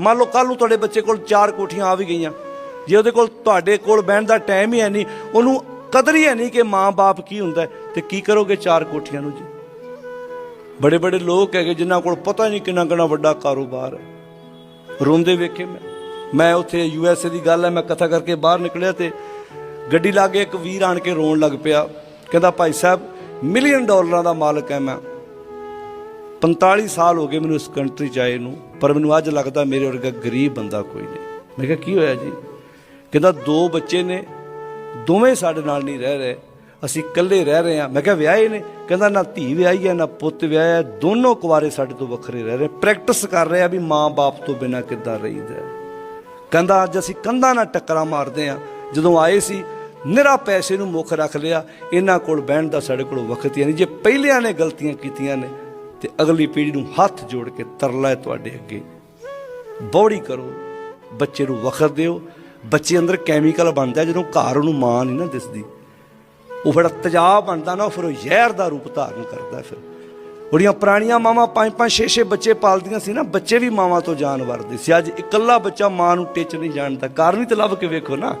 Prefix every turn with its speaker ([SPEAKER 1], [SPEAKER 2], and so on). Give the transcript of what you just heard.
[SPEAKER 1] ਮੰਨ ਲਓ ਕੱਲ ਨੂੰ ਤੁਹਾਡੇ ਬੱਚੇ ਕੋਲ ਚਾਰ ਕੋਠੀਆਂ ਆ ਵੀ ਗਈਆਂ। ਜੇ ਉਹਦੇ ਕੋਲ ਤੁਹਾਡੇ ਕੋਲ ਬਹਿਣ ਦਾ ਟਾਈਮ ਹੀ ਹੈ ਨਹੀਂ ਉਹਨੂੰ ਕਦਰ ਹੀ ਹੈ ਨਹੀਂ ਕਿ ਮਾਂ-ਬਾਪ ਕੀ ਹੁੰਦਾ ਹੈ, ਤੇ ਕੀ ਕਰੋਗੇ ਚਾਰ ਕੋਠੀਆਂ ਨੂੰ ਜੀ? ਬੜੇ ਬੜੇ ਲੋਕ ਹੈਗੇ ਜਿਨ੍ਹਾਂ ਕੋਲ ਪਤਾ ਨਹੀਂ ਕਿੰਨਾ ਕਿੰਨਾ ਵੱਡਾ ਕਾਰੋਬਾਰ ਹੈ। ਰੋਂਦੇ ਵੇਖੇ ਮੈਂ। ਮੈਂ ਉੱਥੇ ਯੂ ਐਸ ਏ ਦੀ ਗੱਲ ਹੈ ਮੈਂ ਕਥਾ ਕਰਕੇ ਬਾਹਰ ਨਿਕਲਿਆ ਤੇ ਗੱਡੀ ਲਾ ਕੇ ਇੱਕ ਵੀਰ ਆਣ ਕੇ ਰੋਣ ਲੱਗ ਪਿਆ। ਕਹਿੰਦਾ ਭਾਈ ਸਾਹਿਬ ਮਿਲੀਅਨ ਡਾਲਰਾਂ ਦਾ ਮਾਲਕ ਹੈ ਮੈਂ। 45 ਸਾਲ ਹੋ ਗਏ ਮੈਨੂੰ ਇਸ ਕੰਟਰੀ ਚ ਆਏ ਨੂੰ ਪਰ ਮੈਨੂੰ ਅੱਜ ਲੱਗਦਾ ਮੇਰੇ ਵਰਗਾ ਗਰੀਬ ਬੰਦਾ ਕੋਈ ਨਹੀਂ। ਮੈਂ ਕਿਹਾ ਕੀ ਹੋਇਆ ਜੀ? ਕਹਿੰਦਾ ਦੋ ਬੱਚੇ ਨੇ ਦੋਵੇਂ ਸਾਡੇ ਨਾਲ ਨਹੀਂ ਰਹਿ ਰਹੇ ਅਸੀਂ ਇਕੱਲੇ ਰਹਿ ਰਹੇ ਹਾਂ। ਮੈਂ ਕਿਹਾ ਵਿਆਹੇ ਨੇ? ਕਹਿੰਦਾ ਨਾ ਧੀ ਵਿਆਹੀ ਹੈ ਨਾ ਪੁੱਤ ਵਿਆਹਿਆ ਹੈ, ਦੋਨੋਂ ਕੁਵਾਰੇ ਸਾਡੇ ਤੋਂ ਵੱਖਰੇ ਰਹਿ ਰਹੇ ਪ੍ਰੈਕਟਿਸ ਕਰ ਰਹੇ ਆ ਵੀ ਮਾਂ-ਬਾਪ ਤੋਂ ਬਿਨਾ ਕਿੱਦਾਂ ਰਹੀਦਾ ਕਹਿੰਦਾ ਅੱਜ ਅਸੀਂ ਕੰਧਾਂ ਨਾਲ ਟੱਕਰਾਂ ਮਾਰਦੇ ਆ ਜਦੋਂ ਆਏ ਸੀ ਨਿਰਾ ਪੈਸੇ ਨੂੰ ਮੁੱਖ ਰੱਖ ਲਿਆ ਇਹਨਾਂ ਕੋਲ ਬਹਿਣ ਦਾ ਸਾਡੇ ਕੋਲ ਵਕਤ ਹੀ ਨਹੀਂ। ਜੇ ਪਹਿਲਿਆਂ ਨੇ ਗਲਤੀਆਂ ਕੀਤੀਆਂ ਨੇ ਤੇ ਅਗਲੀ ਪੀੜ੍ਹੀ ਨੂੰ ਹੱਥ ਜੋੜ ਕੇ ਤਰਲਾ ਹੈ ਤੁਹਾਡੇ ਅੱਗੇ। ਬੌੜੀ ਕਰੋ, ਬੱਚੇ ਨੂੰ ਵਕਤ ਦਿਓ। ਬੱਚੇ ਅੰਦਰ ਕੈਮੀਕਲ ਬਣਦਾ ਜਦੋਂ ਘਰ ਉਹਨੂੰ ਮਾਂ ਨਹੀਂ ਨਾ ਦਿਸਦੀ। ਉਹ ਫਿਰ ਤੇਜ਼ਾਬ ਬਣਦਾ ਨਾ ਫਿਰ ਉਹ ਜ਼ਹਿਰ ਦਾ ਰੂਪ ਧਾਰਨ ਕਰਦਾ ਫਿਰ। ਉਹਦੀਆਂ ਪੁਰਾਣੀਆਂ ਮਾਵਾਂ ਪੰਜ ਪੰਜ, ਛੇ ਛੇ ਬੱਚੇ ਪਾਲਦੀਆਂ ਸੀ ਨਾ, ਬੱਚੇ ਵੀ ਮਾਵਾਂ ਤੋਂ ਜਾਨ ਵਰਦੇ ਸੀ। ਅੱਜ ਇਕੱਲਾ ਬੱਚਾ ਮਾਂ ਨੂੰ ਟਿੱਚ ਨਹੀਂ ਜਾਣਦਾ। ਕਾਰਨ ਵੀ ਤੇ ਲੱਭ ਕੇ ਵੇਖੋ ਨਾ।